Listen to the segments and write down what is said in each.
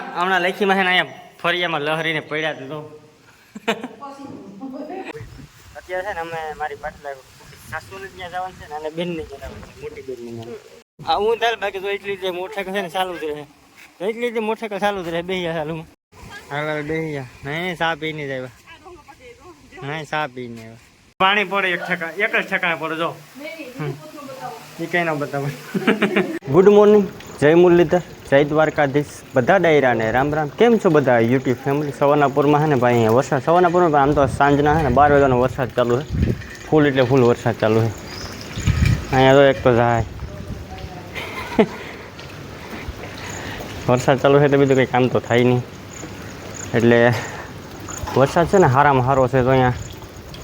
હમણાં લખીમાં છે ને અહીંયા ફરિયામાં લહરીને પડ્યા તો અત્યારે છે ને અમે મારી પાટલા સાસુને ત્યાં જવાનું છે ને અને બેનને ત્યાં મોટી બેનને આ હું ચાલ બાકી તો એટલી રીતે મોટરસાઇકલ છે ને ચાલુ જ રહે. તો એટલી રીતે મોટરસાઇકલ ચાલુ જ રહે, બે ચાલુમાં હાલ હાલ બેહ્યા નહીં સા પીને જ આવ્યા. નહીં સા પીને આવ્યા. પાણી પડે એક ઠકા, એક જ ઠકાણે પડે, જો. એ કઈ ન બતાવે. ગુડ મોર્નિંગ જય મુરલીધર, જય દ્વારકાધીશ. બધા ડાયરાને રામ રામ. કેમ છો બધા યુટ્યુબ ફેમિલી સવાનાપુરમાં છે ને ભાઈ, અહીંયા વરસાદ. સવાનાપુરમાં પણ આમ તો સાંજના છે ને બાર વાગ્યાનો વરસાદ ચાલુ છે ફૂલ એટલે ફૂલ વરસાદ ચાલુ છે અહીંયા તો એક તો જાય. વરસાદ ચાલુ છે એટલે બીજું કંઈ કામ તો થાય નહીં. એટલે વરસાદ છે ને હારામાં હારો છે તો અહીંયા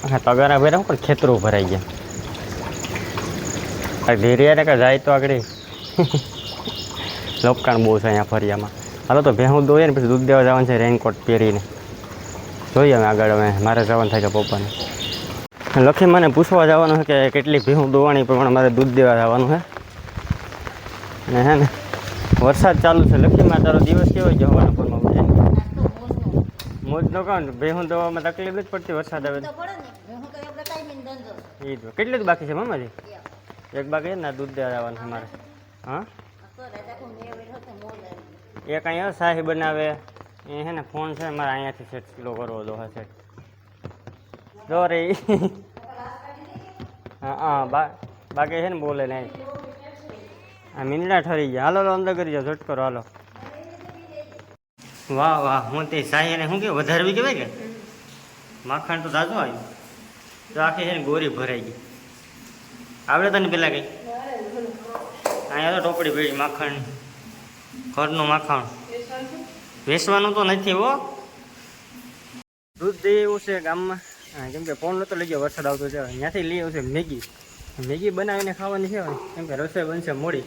આખા તગારા ભર્યા પણ ખેતરો ભરાઈ ગયા. આ ધીરે કે જાય તો આગળ. લપકાણ બહુ છે અહીંયા ફરિયામાં. હાલો તો ભેહું દોઈએ ને પછી દૂધ દેવા જવાનું છે રેનકોટ પહેરીને. જોઈએ અમે આગળ અમે મારે જવાનું થાય કે પપ્પાને. લખી મને પૂછવા જવાનું છે કે કેટલી ભેહું દોવાની પ્રમાણે મારે દૂધ દેવા જવાનું છે. ને હે ને વરસાદ ચાલુ છે લખીમાં તારો દિવસ કેવો ગયો હવાના પૂરમાં મોજ નો કહો ને ભેહું દોવામાં તકલીફ જ પડતી વરસાદ આવે એ જ કેટલું જ બાકી છે મામાજી? એક બાકી ને દૂધ દેવા જવાનું છે મારે. હા? એક અહીંયા શાહી બનાવે. એ છે ને, ફોન છે મારે અહીંયાથી સેટ સ્લો કરવો દો હા સેટ રે હા હા બાકી છે ને, બોલે નહીં આ મીંદડા ઠરી ગયા. હાલો અંદર કરી જાઓ, ઝટ કરો, હાલો. વાહ વાહ, હું તે શાહી ને શું કે વધારવી કહેવાય કે? માખણ તો તાજું આવ્યું. તો આખી છે ને, ગોરી ભરાઈ ગઈ. આવડે તને પેલા કઈ? અહીંયા તો ટોપડી પડી માખણ ઘરનું માખણ. વેચવાનું તો નથી હો. દૂધ દે એવું છે ગામમાં. કેમ કે ફોન નતો લઈ ગયો વરસાદ આવતો છે ત્યાંથી લઈ આવશે છે મેગી. મેગી બનાવીને ખાવાની છે કેમ કે રસોઈ બનશે મોડી.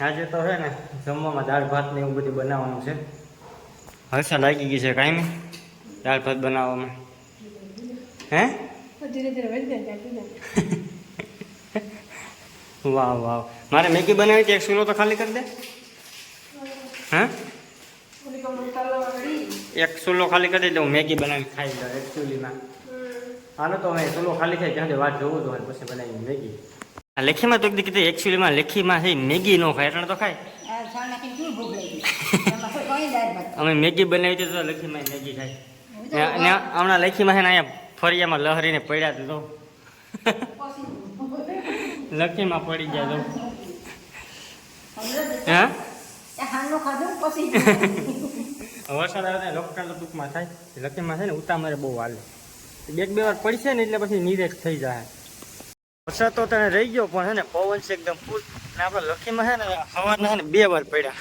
આજે તો છે ને જમવામાં દાળ ભાત ને એવું બધું બનાવવાનું છે. હર્ષા લાગી ગઈ છે કાંઈ દાળ ભાત બનાવવામાં. હે? વાહ વાહ. મારે મેગી બનાવી છે એક સુલો તો ખાલી કરી દે? હા? એક સુલો ખાલી કરી દઉં હું મેગી બનાવી ખાઈ લઉં એકચ્યુઅલીમાં હાલો તો હવે સુલો ખાલી થાય ત્યાં વાત જોવું તો પછી બનાવી મેગી. આ લેખીમાં તો એકદી કીધું એકચ્યુઅલીમાં લેખીમાં છે મેગી નો ખાય એટલે તો ખાય. અમે મેગી બનાવી હતી તો લખીમાં મેગી ખાય. હમણાં લખીમાં છે ને અહીંયા ફરિયામાં લહરીને પડ્યા તો લખીમાં પડી ગયા તો. હા? વરસાદ આવે ને લોકટાણ તો ટૂંકમાં થાય. લખીમાં છે ને ઉતામરે બહુ હાલે. બે બે વાર પડશે ને એટલે પછી નિરેશ થઈ જાય. વરસાદ તો તને રહી ગયો પણ છે ને પવન છે એકદમ ફૂલ ને આપણે લખીમાં છે ને સવારના છે ને બે વાર પડ્યા.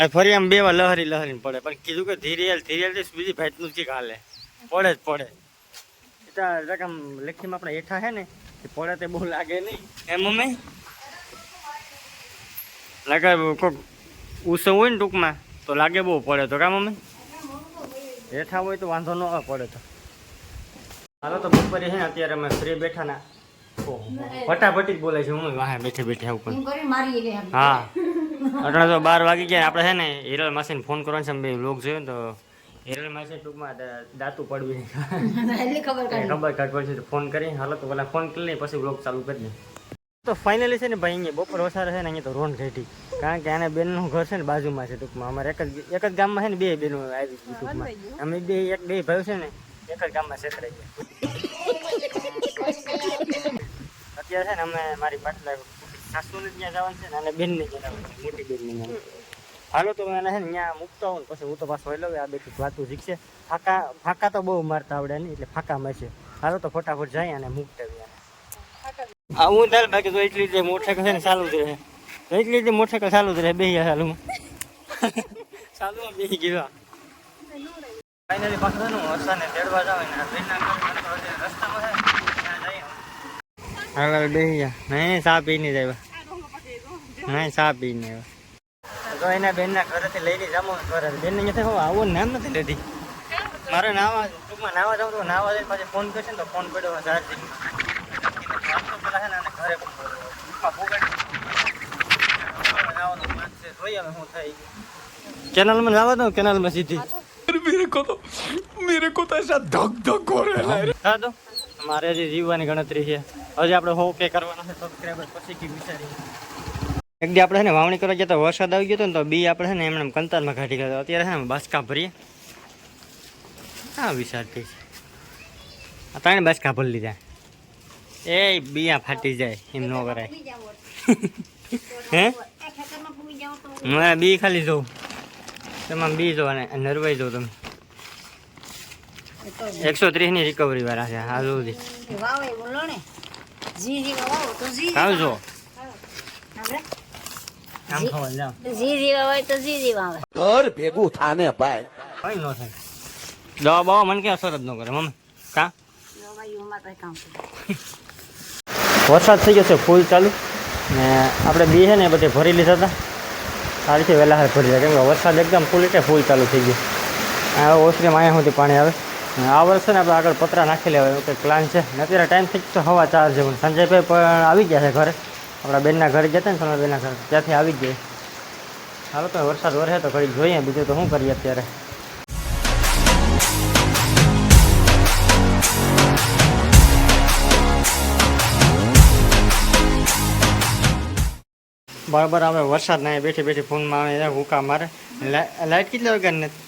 આ ફરી આમ બે વાર લહરી લહરી પડે. પણ કીધું કે ધીરે હાલ ધીરે હાલ બીજી ભાઈનું ચીક હાલે. પડે જ પડે. એટલે રકમ લખીમાં આપણે હેઠા છે ને એ પડે તે બહુ લાગે નહીં. એમ મમ્મી? લાગે કોઈક ઉસવ હોય ને ટૂંકમાં તો લાગે બહુ પડે તો કા મમ્મી? હેઠા હોય તો વાંધો ન પડે તો. હાલો તો બપોરે છે ને અત્યારે અમે ફ્રી બેઠા ના ફટાફટી જ બોલે છે હું વાહે બેઠે બેઠે આવું પણ. હા અટણા તો બાર વાગી ગયા આપણે છે ને હિરલ માસીને ફોન કરવાનો છે બે લોક જોયો ને તો હિરલ માસે ટૂંકમાં દાતું પડવી. ખબર કાઢ. પડશે ફોન કરી હાલો તો પેલા ફોન કરી લઈ પછી બ્લોગ ચાલુ કરીએ તો ફાઇનલી છે ને ભાઈ અહીંયા બપોર વસારે છે ને અહીંયા તો રોન ઘટી કારણ કે આને બેનનું ઘર છે ને બાજુમાં છે ટૂંકમાં. અમારે એક જ એક જ ગામમાં છે ને બે બેનો આવી ટૂંકમાં. અમે બે એક બે ભાઈ છે ને એક જ ગામમાં સેતરાઈ ગયા. અત્યારે છે ને અમે મારી પાટલા સાસુને ત્યાં જવાનું છે ને અને બેનને ત્યાં જવાનું છે મોટી બેનને હાલો તો એને છે ને ત્યાં મૂકતો હોઉં પછી હું તો પાછો લઉં આ બેઠું વાતું શીખશે. ફાકા ફાકા તો બહુ મારતા આવડે નહીં એટલે ફાકા મળશે હાલો તો ફટાફટ જાય અને મૂકતા આ હું ચાલ બાકી તો એટલી જ મોટરસાઇકલ છે ને ચાલુ જ રહે. એટલી રીતે મોટરસાઇકલ ચાલુ જ રહે બે ચાલુમાં ચાલુમાં બે ગયા ફાઇનલી પાછું છે ને હું હર્ષાને તેડવા જાવ ને રસ્તામાં છે હાલ હાલ બેસી નહીં ચા પીને જ આવ્યા. નહીં ચા પીને આવ્યા. તો એના બેનના ઘરેથી લઈને જામો ઘરે બેન અહીંયા હું આવું નામ નથી લીધી મારે નાવા ટૂંકમાં નાવા જાઉં તો નાવા જઈને પછી ફોન કરશે ને તો ફોન પડ્યો ચાર્જિંગ પેલા છે ને આને ઘરે ફોન કર્યો. પપ્પા પોગાડી જોઈએ હવે શું થાય કેનાલમાં જવા દો કેનાલમાં સીધી मेरे को तो मेरे को तो ऐसा धक धक हो रहा है હા તો મારે હજી જીવવાની ગણતરી છે હજી આપણે હો કે કરવાના છે સબસ્ક્રાઈબર પછી કે વિચારીએ એક દી આપણે છે ને વાવણી કરવા ગયા તો વરસાદ આવી ગયો હતો ને તો બી આપણે છે ને એમણે કંતારમાં કાઢી ગયા અત્યારે છે ને બાસકા ભરીએ. હા વિચારતી છે આ ત્રણ બાસકા ભરી લીધા. એ બિયા ફાટી જાય એમ ન કરાય. હે? મને બી ખાલી જોઉં. તમામ બી જો અને નરવાઈ જો તમે. એકસો ત્રીસની રિકવરી વાળા છે આ સુધી. વાવે બોલો ને. જી જી વાવો તો જી. આવજો આપણે આમ ખાવા જાઓ ઘર ભેગું થાને ભાઈ. દવા મને કે અસર જ ન કરે મમ્મી. કા? વરસાદ થઈ ગયો છે ફૂલ ચાલુ. ને આપણે બી છે ને એ બધે ભરી લીધા હતા. સારી છે વહેલા હાર ભરી જાય કેમ કે વરસાદ એકદમ ફૂલ એટલે ફૂલ ચાલુ થઈ ગયો. હવે ઓસરીમાં અહીંયા સુધી પાણી આવે. આ વર્ષે ને આપણે આગળ પતરા નાખી લેવાય ઓકે પ્લાન છે. અત્યારે ટાઈમ થઈ ફિક્સ હવા ચાર છે પણ સંજયભાઈ પણ આવી ગયા છે ઘરે. આપણા બેનના ઘરે જતા ને સોના બેનના ઘરે. ત્યાંથી આવી જ ગયા હાલો તો વરસાદ વરસે તો ઘડી જોઈએ. બીજું તો શું કરીએ અત્યારે? બરાબર આવે વરસાદ ના બેઠી બેઠી ફોનમાં આવે હુકા મારે. લાઇટ કેટલા વાગ્યા નથી?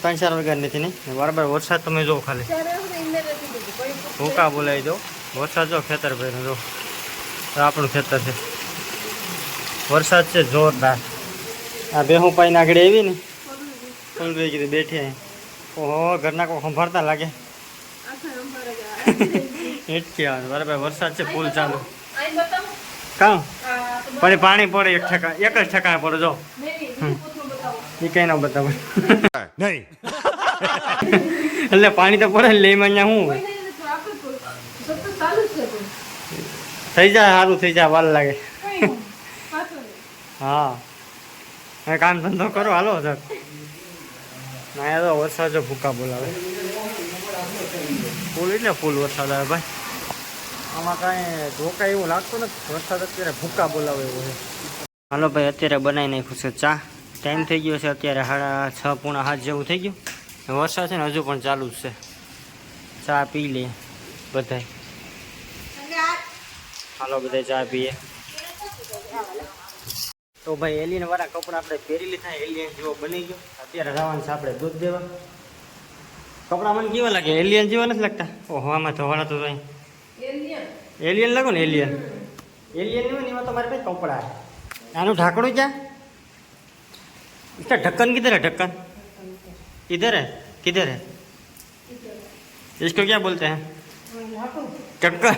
ત્રણ ચાર વાગ્યા નથી નહીં બરાબર વરસાદ તમે જો ખાલી. હુકા બોલાવી દો. વરસાદ જો ખેતર ભાઈ જો. આપણું ખેતર છે. વરસાદ છે જોરદાર. આ બેહું પાઈને આગળ આવી ને ફૂલ બે કીધું બેઠી અહીં. ઓહો ઘરના કોઈ સંભાળતા લાગે? એટલી આવે. બરાબર વરસાદ છે ફૂલ ચાલુ કામ? પછી પાણી પડે એક ઠેકા એક જ ઠેકાણે પડે જો. એ કઈ ના બતાવે. नहीं એટલે પાણી તો પડે ને લઈમાં અહીંયા શું હોય? થઈ જાય સારું થઈ જાય વાર લાગે. હા. કામ ધંધો કરો હાલો સર ના તો વરસાદ જો ભૂકા બોલાવે. ફૂલ એટલે ફૂલ વરસાદ આવે ભાઈ. આમાં કાંઈ ધોકા એવું લાગતું નથી. વરસાદ અત્યારે ભૂકા બોલાવે એવું છે હાલો ભાઈ અત્યારે બનાવી નાખ્યું છે ચા. ટાઈમ થઈ ગયો છે અત્યારે સાડા છ પૂણા હાથ જેવું થઈ ગયું. વરસાદ છે ને હજુ પણ ચાલુ જ છે. ચા પી લઈએ બધાય. હાલો બધા ચા પીએ તો ભાઈ એલિયન વાળા કપડા આપણે પહેરી લીધા એલિયન જેવો બની ગયો અત્યારે જવાનું છે આપણે દૂધ દેવા કપડા મને કેવા લાગે એલિયન જેવા નથી લાગતા ઓહો આમાં ધોવાના તો અહીં એલિયન લાગો ને એલિયન એલિયન નહીં હોય ને એમાં તો મારે ભાઈ કપડા છે. આનું ઢાંકણું ક્યાં इसका ढक्कन किधर है ढक्कन इधर है किधर है इसको क्या बोलते हैं ढक्कन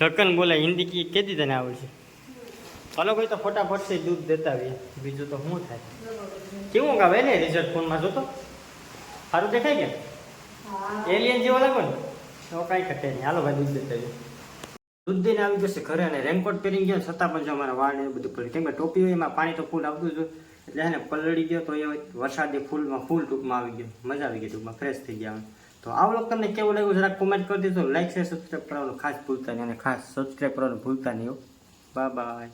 ઢક્કન બોલાય હિન્દી કી કેદી તને આવડશે હલો કોઈ તો ફટાફટ છે દૂધ દેતા આવીએ. બીજું તો શું થાય? કેવું ગાવે ને રિઝલ્ટ ફોનમાં જોતો? સારું દેખાય કે? એલિયન જેવો લાગો ને? તો કાંઈ ખટે નહીં. હાલો ભાઈ દૂધ દેતા આવીએ. દૂધ દઈને આવી જશે ઘરે અને રેનકોટ પહેરીને ગયો છતાં પણ જો અમારા વાળ ને બધું પડ્યું કેમ કે ટોપી હોય એમાં પાણી તો ફૂલ આવતું જ એટલે ને પલળી ગયો તો એ વરસાદી ફૂલમાં ફૂલ ટૂંકમાં આવી ગયો. મજા આવી ગઈ ટૂંકમાં ફ્રેશ થઈ ગયા તો આ વ્લોગ તમને કેવું લાગ્યું, જરાક કોમેન્ટ કરી દીધો લાઈક શેર સબસ્ક્રાઈબ કરવાનું ખાસ ભૂલતા નહીં અને ખાસ સબસ્ક્રાઈબ કરવાનું ભૂલતા નહીં બાય બાય